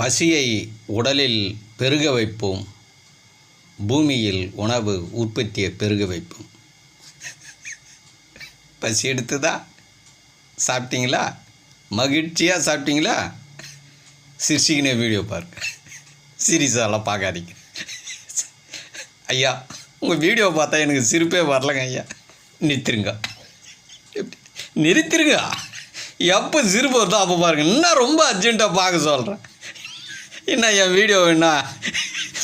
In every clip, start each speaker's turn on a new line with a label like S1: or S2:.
S1: பசியை உடலில் பெருக வைப்போம். பூமியில் உணவு உற்பத்தியை பெருக வைப்போம். பசி எடுத்துதா? சாப்பிட்டீங்களா? மகிழ்ச்சியாக சாப்பிட்டீங்களா? சிரிச்சிக்கினே வீடியோ பாருங்க. சீரியஸாலாம் பார்க்காதீங்க. ஐயா உங்கள் வீடியோ பார்த்தா எனக்கு சிரிப்பே வரலங்க ஐயா. நிறுத்திருங்க. நிறுத்திருங்க. எப்போ சிரிப்பு வருதோ அப்போ பாருங்க. இன்னும் ரொம்ப அர்ஜென்ட்டாக பார்க்க சொல்கிறேன் என்ன என் வீடியோ வேணா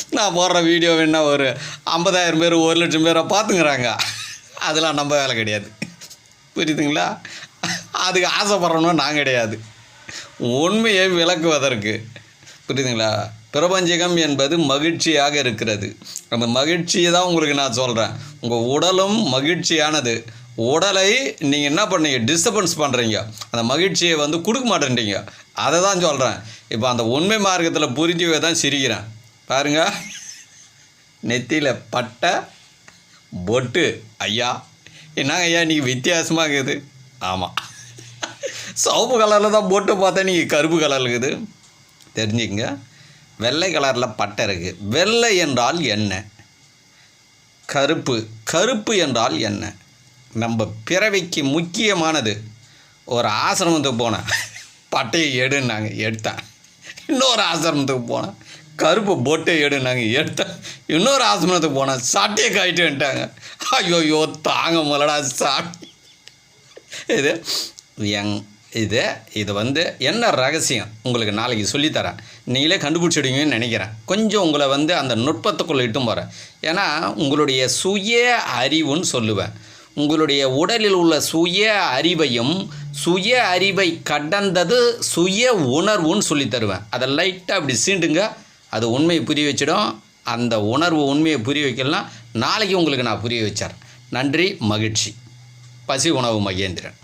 S1: நான் போடுற வீடியோ வேணா ஒரு ஐம்பதாயிரம் பேர் ஒரு லட்சம் பேரை பார்த்துங்கிறாங்க. அதெல்லாம் நம்ம வேலை கிடையாது. புரியுதுங்களா? அதுக்கு ஆசைப்படுறோன்னு நான் கிடையாது. உண்மையை விளக்குவதற்கு புரியுதுங்களா? பிரபஞ்சகம் என்பது மகிழ்ச்சியாக இருக்கிறது. அந்த மகிழ்ச்சியை தான் உங்களுக்கு நான் சொல்கிறேன் உங்கள் உடலும் மகிழ்ச்சியானது. உடலை நீங்கள் என்ன பண்ணுறீங்க டிஸ்டர்பன்ஸ் பண்ணுறீங்க அந்த மகிழ்ச்சியை வந்து கொடுக்க மாட்டேன்றீங்க. அதை தான் சொல்கிறேன் இப்போ அந்த உண்மை மார்க்கத்தில் புரிஞ்சவே தான் சிரிக்கிறேன். பாருங்க. நெத்தியில் பட்டை பொட்டு. ஐயா என்னங்க ஐயா நீங்கள் வித்தியாசமாக இருக்குது. ஆமாம் சவப்பு கலரில் தான் பொட்டு பார்த்தா நீங்கள் கருப்பு கலர் இருக்குது. தெரிஞ்சுக்கங்க. வெள்ளை கலரில் பட்டை இருக்குது வெள்ளை என்றால் என்ன? கருப்பு. கருப்பு என்றால் என்ன? நம்ம பிறவிக்கு முக்கியமானது ஒரு ஆசிரமத்துக்கு போனேன் பட்டையை எடுன்னாங்க எடுத்தேன். இன்னொரு ஆசிரமத்துக்கு போனேன் கருப்பு பொட்டை எடுன்னாங்க எடுத்தேன். இன்னொரு ஆசிரமத்துக்கு போனேன் சட்டையை காயிட்டுன்ட்டாங்க வந்துட்டாங்க. தாங்க முதலடா சாமி. இது எங் இது இது வந்து என்ன ரகசியம்? உங்களுக்கு நாளைக்கு சொல்லித்தரேன். நீங்களே கண்டுபிடிச்சிடுவீங்கன்னு நினைக்கிறேன். கொஞ்சம் உங்களை வந்து அந்த நுட்பத்துக்குள்ளே இட்டும் போகிறேன் ஏன்னா உங்களுடைய சுய அறிவுன்னு சொல்லுவேன். உங்களுடைய உடலில் உள்ள சுய அறிவையும் சுய அறிவை கடந்தது சுய உணர்வுன்னு சொல்லி தருவேன். அதை லைட்டாக அப்படி சீண்டுங்க அது உண்மையை புரிய வச்சிடும். அந்த உணர்வு உண்மையை புரிய வைக்கலாம் நாளைக்கு உங்களுக்கு நான் புரிய வச்சேன் நன்றி மகிழ்ச்சி. பசி உணவு மகேந்திரன்.